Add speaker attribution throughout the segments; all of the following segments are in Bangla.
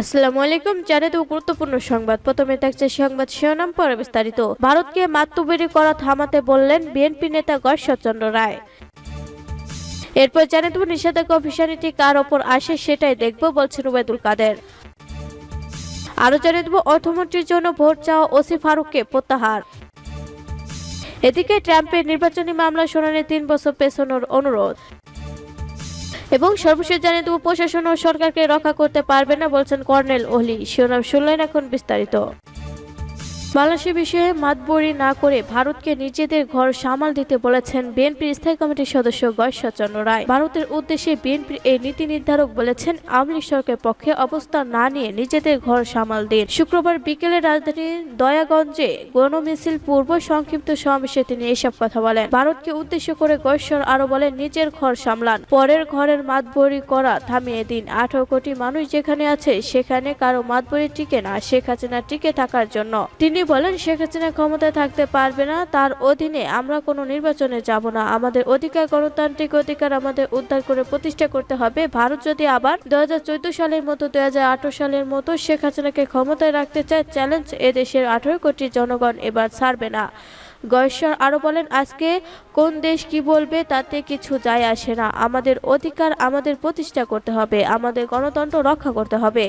Speaker 1: আসসালামু আলাইকুম জানিয়ে গুরুত্বপূর্ণ সংবাদ প্রথমে থাকছে সংবাদ শিরোনাম পরে বিস্তারিত ভারতকে করা থামাতে বললেন বিএনপি নেতা রায় এরপর নিষেধাজ্ঞা অফিসারিটি কার ওপর আসে সেটাই দেখব বলছেন উবায়দুল কাদের আরো জানে দেব অর্থমন্ত্রীর জন্য ভোট চাওয়া ওসি ফারুককে প্রত্যাহার এদিকে ট্রাম্পের নির্বাচনী মামলা শুনানি তিন বছর পেছনোর অনুরোধ এবং সর্বশেষ জানিয়ে দেব প্রশাসন ও সরকারকে রক্ষা করতে পারবে না বলছেন কর্নেল ওহলি শিরোনাম শুনলেন এখন বিস্তারিত বাংলাদেশ বিষয়ে মাতবরি না করে ভারতকে নিজেদের ঘর সামাল দিতে বলেছেন বিএনপির স্থায়ী কমিটির সদস্য চন্দ্র রায় ভারতের উদ্দেশ্যে বিএনপির এই নীতি নির্ধারক বলেছেন আওয়ামী লীগ সরকারের পক্ষে অবস্থান না নিয়ে নিজেদের ঘর সামাল দিন শুক্রবার বিকেলে রাজধানীর দয়াগঞ্জে গণমিছিল পূর্ব সংক্ষিপ্ত সমাবেশে তিনি এসব কথা বলেন ভারতকে উদ্দেশ্য করে গয়েশ্বর আরো বলেন নিজের ঘর সামলান পরের ঘরের মাতবরি করা থামিয়ে দিন আঠারো কোটি মানুষ যেখানে আছে সেখানে কারো মাতবরি টিকে না শেখ হাসিনা টিকে থাকার জন্য তিনি তিনি বলেন শেখ হাসিনা ক্ষমতায় থাকতে পারবে না তার অধীনে আমরা কোনো নির্বাচনে যাব না আমাদের অধিকার গণতান্ত্রিক অধিকার আমাদের উদ্ধার করে প্রতিষ্ঠা করতে হবে ভারত যদি আবার দু সালের মতো দু সালের মতো শেখ হাসিনাকে ক্ষমতায় রাখতে চায় চ্যালেঞ্জ এদেশের আঠারো কোটি জনগণ এবার ছাড়বে না গয়েশ্বর আরও বলেন আজকে কোন দেশ কি বলবে তাতে কিছু যায় আসে না আমাদের অধিকার আমাদের প্রতিষ্ঠা করতে হবে আমাদের গণতন্ত্র রক্ষা করতে হবে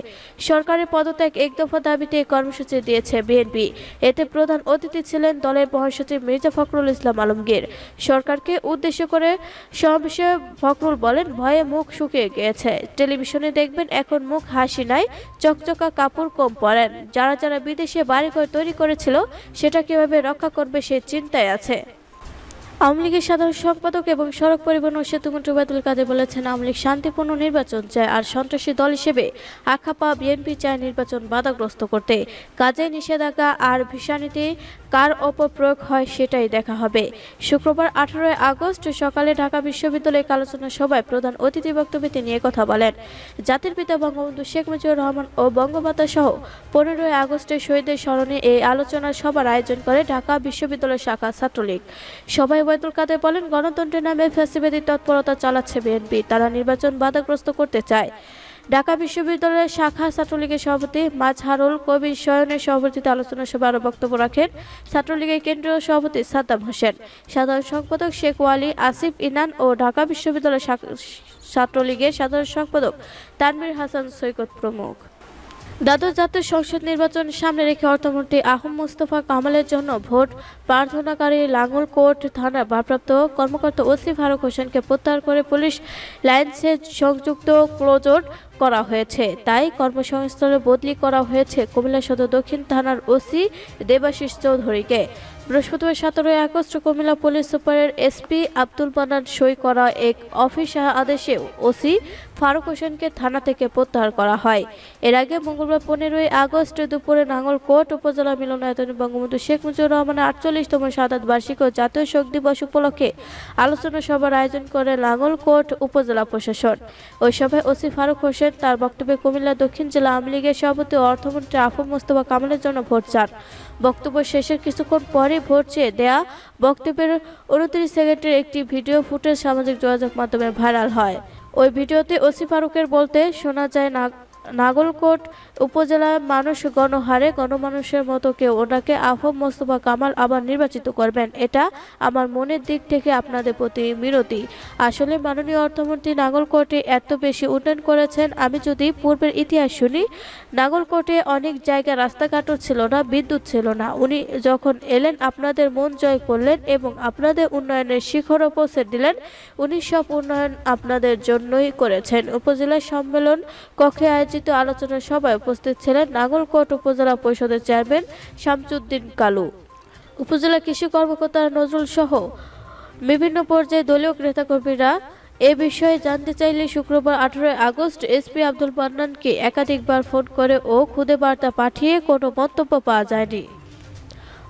Speaker 1: সরকারের পদত্যাগ এক দফা দাবিতে কর্মসূচি দিয়েছে বিএনপি এতে প্রধান অতিথি ছিলেন দলের মহাসচিব মির্জা ফখরুল ইসলাম আলমগীর সরকারকে উদ্দেশ্য করে সমাবেশে ফখরুল বলেন ভয়ে মুখ শুকিয়ে গিয়েছে টেলিভিশনে দেখবেন এখন মুখ হাসি নাই চকচকা কাপড় কম পরেন যারা যারা বিদেশে বাড়িঘর তৈরি করেছিল সেটা কিভাবে রক্ষা করবে সেই চিন্তায় আছে আওয়ামী লীগের সাধারণ সম্পাদক এবং সড়ক পরিবহন ও সেতুমন্ত্রী ওবায়দুল কাদের বলেছেন আওয়ামী লীগ শান্তিপূর্ণ নির্বাচন চায় আর সন্ত্রাসী দল হিসেবে আখা পাওয়া বিএনপি চায় নির্বাচন বাধাগ্রস্ত করতে কাজে নিষেধাজ্ঞা আর ভিসানীতি কার ওপর প্রয়োগ হয় সেটাই দেখা হবে শুক্রবার আঠারোই আগস্ট সকালে ঢাকা বিশ্ববিদ্যালয়ে আলোচনা সভায় প্রধান অতিথি বক্তব্যে তিনি কথা বলেন জাতির পিতা বঙ্গবন্ধু শেখ মুজিবুর রহমান ও বঙ্গমাতা সহ পনেরোই আগস্টের শহীদের স্মরণে এই আলোচনা সভার আয়োজন করে ঢাকা বিশ্ববিদ্যালয় শাখা ছাত্রলীগ সভায় ওবায়দুল কাদের বলেন গণতন্ত্রের নামে ফ্যাসিবাদী তৎপরতা চালাচ্ছে বিএনপি তারা নির্বাচন বাধাগ্রস্ত করতে চায় ঢাকা বিশ্ববিদ্যালয়ের শাখা ছাত্রলীগের সভাপতি মাঝহারুল কবির সয়নের সভাপতিতে আলোচনা সভায় আরও বক্তব্য রাখেন ছাত্রলীগের কেন্দ্রীয় সভাপতি সাদ্দাম হোসেন সাধারণ সম্পাদক শেখ ওয়ালি আসিফ ইনান ও ঢাকা বিশ্ববিদ্যালয়ের ছাত্রলীগের সাধারণ সম্পাদক তানবির হাসান সৈকত প্রমুখ দ্বাদশ জাতীয় সংসদ নির্বাচন সামনে রেখে অর্থমন্ত্রী আহম মুস্তফা কামালের জন্য ভোট প্রার্থনাকারী লাঙ্গলকোট থানা ভারপ্রাপ্ত কর্মকর্তা ওসি ফারুক হোসেনকে প্রত্যাহার করে পুলিশ লাইন্সে সংযুক্ত ক্লোজর করা হয়েছে তাই কর্মসংস্থানে বদলি করা হয়েছে কুমিল্লা সদর দক্ষিণ থানার ওসি দেবাশিস চৌধুরীকে বৃহস্পতিবার সতেরোই আগস্ট কুমিল্লা পুলিশ সুপারের এসপি আব্দুল মানান সই করা এক অফিস আদেশে ওসি ফারুক হোসেনকে থানা থেকে প্রত্যাহার করা হয় এর আগে মঙ্গলবার পনেরোই আগস্ট দুপুরে নাঙ্গলকোট উপজেলা মিলনায়তন বঙ্গবন্ধু শেখ মুজিবুর রহমানের আটচল্লিশতম সাদাত বার্ষিক ও জাতীয় শোক দিবস উপলক্ষে আলোচনা সভার আয়োজন করে নাঙ্গলকোট উপজেলা প্রশাসন ওই সভায় ওসি ফারুক হোসেন তার বক্তব্যে কুমিল্লা দক্ষিণ জেলা আওয়ামী লীগের সভাপতি অর্থমন্ত্রী আফু মোস্তফা কামালের জন্য ভোট চান বক্তব্য শেষের কিছুক্ষণ পরে শহরে ভোট দেয়া বক্তব্যের উনত্রিশ সেকেন্ডের একটি ভিডিও ফুটেজ সামাজিক যোগাযোগ মাধ্যমে ভাইরাল হয় ওই ভিডিওতে ওসি ফারুকের বলতে শোনা যায় না নাগলকোট উপজেলার মানুষ গণহারে গণমানুষের মতো কেউ ওনাকে আফম মোস্তফা কামাল আবার নির্বাচিত করবেন এটা আমার মনের দিক থেকে আপনাদের প্রতি বিরতি আসলে মাননীয় অর্থমন্ত্রী নাগলকোটে এত বেশি উন্নয়ন করেছেন আমি যদি পূর্বের ইতিহাস শুনি নাগলকোটে অনেক জায়গা রাস্তাঘাটও ছিল না বিদ্যুৎ ছিল না উনি যখন এলেন আপনাদের মন জয় করলেন এবং আপনাদের উন্নয়নের শিখর পৌঁছে দিলেন উনি সব উন্নয়ন আপনাদের জন্যই করেছেন উপজেলা সম্মেলন কক্ষে আয়োজন আয়োজিত আলোচনা সভায় উপস্থিত ছিলেন নাঙ্গলকোট উপজেলা পরিষদের চেয়ারম্যান শামসুদ্দিন কালু উপজেলা কৃষি কর্মকর্তা নজরুল সহ বিভিন্ন পর্যায়ে দলীয় নেতাকর্মীরা এ বিষয়ে জানতে চাইলে শুক্রবার আঠারোই আগস্ট এসপি আব্দুল মান্নানকে একাধিকবার ফোন করে ও খুদে বার্তা পাঠিয়ে কোনো মন্তব্য পাওয়া যায়নি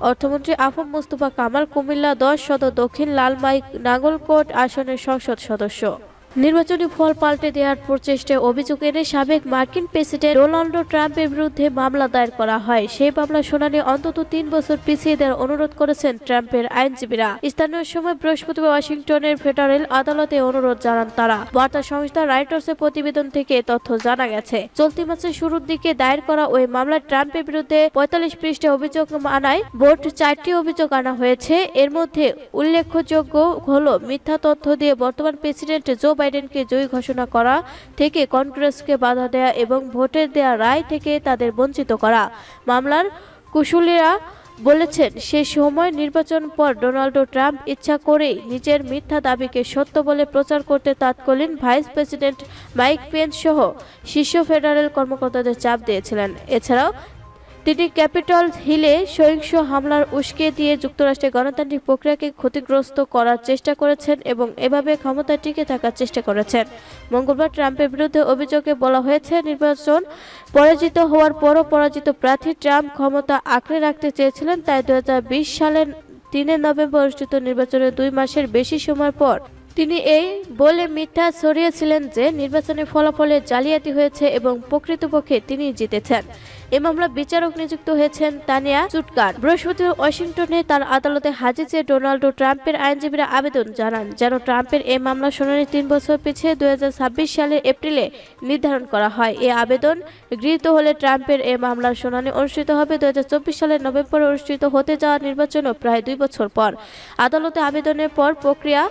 Speaker 1: অর্থমন্ত্রী আফম মুস্তফা কামাল কুমিল্লা দশ শত দক্ষিণ লালমাই নাগলকোট আসনের সংসদ সদস্য নির্বাচনী ফল পাল্টে দেওয়ার প্রচেষ্টায় অভিযোগ এনে সাবেক মার্কিন প্রেসিডেন্ট ডোনাল্ড ট্রাম্পের বিরুদ্ধে মামলা দায়ের করা হয় সেই মামলা শুনানি অন্তত তিন বছর পিছিয়ে দেওয়ার অনুরোধ করেছেন ট্রাম্পের আইনজীবীরা স্থানীয় সময় বৃহস্পতিবার ওয়াশিংটনের ফেডারেল আদালতে অনুরোধ জানান তারা বার্তা সংস্থা রাইটার্সের প্রতিবেদন থেকে তথ্য জানা গেছে চলতি মাসের শুরুর দিকে দায়ের করা ওই মামলায় ট্রাম্পের বিরুদ্ধে পঁয়তাল্লিশ পৃষ্ঠে অভিযোগ আনায় ভোট চারটি অভিযোগ আনা হয়েছে এর মধ্যে উল্লেখযোগ্য হল মিথ্যা তথ্য দিয়ে বর্তমান প্রেসিডেন্ট জো বাইডেনকে জয়ী ঘোষণা করা থেকে কংগ্রেসকে বাধা দেয়া এবং ভোটের দেয়া রায় থেকে তাদের বঞ্চিত করা মামলার কুশুলিরা বলেছেন সে সময় নির্বাচন পর ডোনাল্ড ট্রাম্প ইচ্ছা করেই নিজের মিথ্যা দাবিকে সত্য বলে প্রচার করতে তৎকালীন ভাইস প্রেসিডেন্ট মাইক পেন্স সহ শীর্ষ ফেডারেল কর্মকর্তাদের চাপ দিয়েছিলেন এছাড়াও তিনি ক্যাপিটল হিলে সহিংস হামলার উস্কে দিয়ে যুক্তরাষ্ট্রের গণতান্ত্রিক প্রক্রিয়াকে ক্ষতিগ্রস্ত করার চেষ্টা করেছেন এবং এভাবে ক্ষমতা টিকে থাকার চেষ্টা করেছেন মঙ্গলবার ট্রাম্পের বিরুদ্ধে অভিযোগে বলা হয়েছে নির্বাচন পরাজিত হওয়ার পরও পরাজিত প্রার্থী ট্রাম্প ক্ষমতা আঁকড়ে রাখতে চেয়েছিলেন তাই দু সালের তিনে নভেম্বর অনুষ্ঠিত নির্বাচনের দুই মাসের বেশি সময় পর তিনি এই বলে মিথ্যা ছড়িয়েছিলেন যে নির্বাচনের ফলাফলে জালিয়াতি হয়েছে এবং প্রকৃতপক্ষে তিনি জিতেছেন এ মামলা বিচারক নিযুক্ত হয়েছেন তানিয়া চুটকার বৃহস্পতি ওয়াশিংটনে তার আদালতে হাজির চেয়ে ডোনাল্ড ট্রাম্পের আইনজীবীরা আবেদন জানান যেন ট্রাম্পের এই মামলা শুনানি তিন বছর পিছিয়ে দু সালের এপ্রিলে নির্ধারণ করা হয় এ আবেদন গৃহীত হলে ট্রাম্পের এ মামলার শুনানি অনুষ্ঠিত হবে দু সালের নভেম্বরে অনুষ্ঠিত হতে যাওয়া নির্বাচনও প্রায় দুই বছর পর আদালতে আবেদনের পর প্রক্রিয়া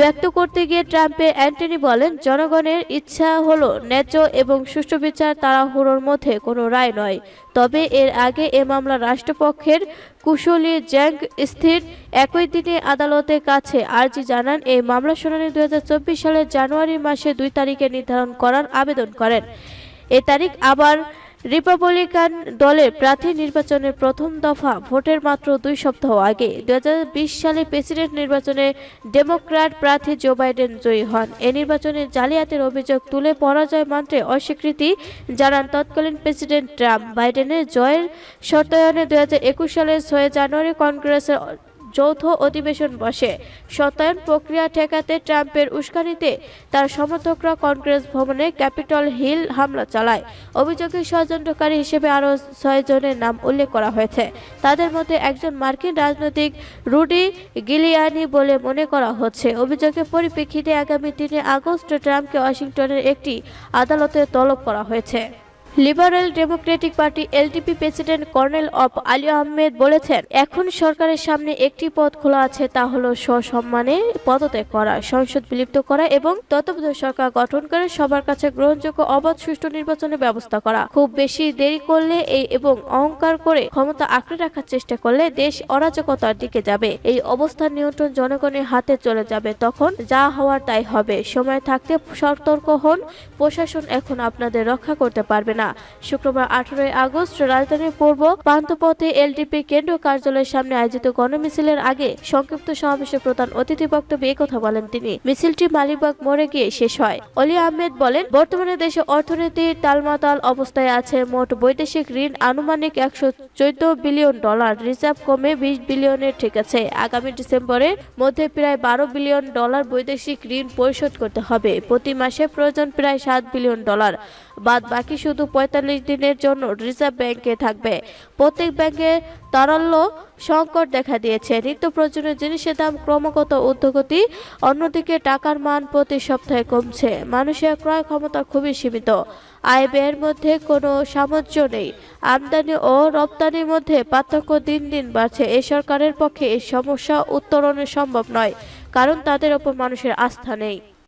Speaker 1: ব্যক্ত করতে গিয়ে ট্রাম্পের অ্যান্টনি বলেন জনগণের ইচ্ছা হল ন্যায্য এবং সুষ্ঠু বিচার তাড়াহুড়োর মধ্যে কোনো রায় নয় তবে এর আগে এ মামলা রাষ্ট্রপক্ষের কুশলী জ্যাং স্থির একই দিনে আদালতের কাছে আর্জি জানান এই মামলা শুনানি দু সালের জানুয়ারি মাসে দুই তারিখে নির্ধারণ করার আবেদন করেন এ তারিখ আবার রিপাবলিকান দলের প্রার্থী নির্বাচনের প্রথম দফা ভোটের মাত্র দুই সপ্তাহ আগে দু সালে প্রেসিডেন্ট নির্বাচনে ডেমোক্র্যাট প্রার্থী জো বাইডেন জয়ী হন এ নির্বাচনে জালিয়াতের অভিযোগ তুলে পরাজয় মানতে অস্বীকৃতি জানান তৎকালীন প্রেসিডেন্ট ট্রাম্প বাইডেনের জয়ের শর্তায়নে দু সালের ছয় জানুয়ারি কংগ্রেসের যৌথ অধিবেশন বসে শতায়ন প্রক্রিয়া ঠেকাতে ট্রাম্পের উস্কানিতে তার সমর্থকরা কংগ্রেস ভবনে ক্যাপিটল হিল হামলা চালায় অভিযোগের ষড়যন্ত্রকারী হিসেবে আরও ছয়জনের নাম উল্লেখ করা হয়েছে তাদের মধ্যে একজন মার্কিন রাজনৈতিক রুডি গিলিয়ানি বলে মনে করা হচ্ছে অভিযোগের পরিপ্রেক্ষিতে আগামী তিনে আগস্ট ট্রাম্পকে ওয়াশিংটনের একটি আদালতে তলব করা হয়েছে Liberal Democratic Party LDP president colonel অব আলী আহমেদ বলেছেন এখন সরকারের সামনে একটি পথ খোলা আছে তা হল সসম্মানে পদত্যাগ করা সংসদ বিলুপ্ত করা এবং তত্ত্বাবধায়ক সরকার গঠন করে সবার কাছে গ্রহণযোগ্য অবাধ সুষ্ঠু নির্বাচনের ব্যবস্থা করা খুব বেশি দেরি করলে এই এবং অহংকার করে ক্ষমতা আঁকড়ে রাখার চেষ্টা করলে দেশ অরাজকতার দিকে যাবে এই অবস্থা নিয়ন্ত্রণ জনগণের হাতে চলে যাবে তখন যা হওয়ার তাই হবে সময় থাকতে সতর্ক হন প্রশাসন এখন আপনাদের রক্ষা করতে পারবে না না শুক্রবার আঠারোই আগস্ট রাজধানীর পূর্ব প্রান্তপথে এলডিপি কেন্দ্র কার্যালয়ের সামনে আয়োজিত গণমিছিলের আগে সংক্ষিপ্ত সমাবেশে প্রধান অতিথি বক্তব্যে কথা বলেন তিনি মিছিলটি মালিবাগ মোড়ে গিয়ে শেষ হয় অলি আহমেদ বলেন বর্তমানে দেশে অর্থনীতির তালমাতাল অবস্থায় আছে মোট বৈদেশিক ঋণ আনুমানিক একশো চোদ্দ বিলিয়ন ডলার রিজার্ভ কমে বিশ বিলিয়নের ঠিক আছে আগামী ডিসেম্বরের মধ্যে প্রায় বারো বিলিয়ন ডলার বৈদেশিক ঋণ পরিশোধ করতে হবে প্রতি মাসে প্রয়োজন প্রায় সাত বিলিয়ন ডলার বাদ বাকি শুধু ৪৫ দিনের জন্য রিজার্ভ ব্যাংকে থাকবে প্রত্যেক ব্যাংকে তারল্য সংকট দেখা দিয়েছে নিত্য প্রয়োজনীয় জিনিসের দাম ক্রমাগত ঊর্ধ্বগতি অন্যদিকে টাকার মান প্রতি সপ্তাহে কমছে মানুষের ক্রয় ক্ষমতা খুবই সীমিত আয় ব্যয়ের মধ্যে কোনো সামঞ্জ নেই আমদানি ও রপ্তানির মধ্যে পার্থক্য দিন দিন বাড়ছে এ সরকারের পক্ষে এই সমস্যা উত্তরণে সম্ভব নয় কারণ তাদের ওপর মানুষের আস্থা নেই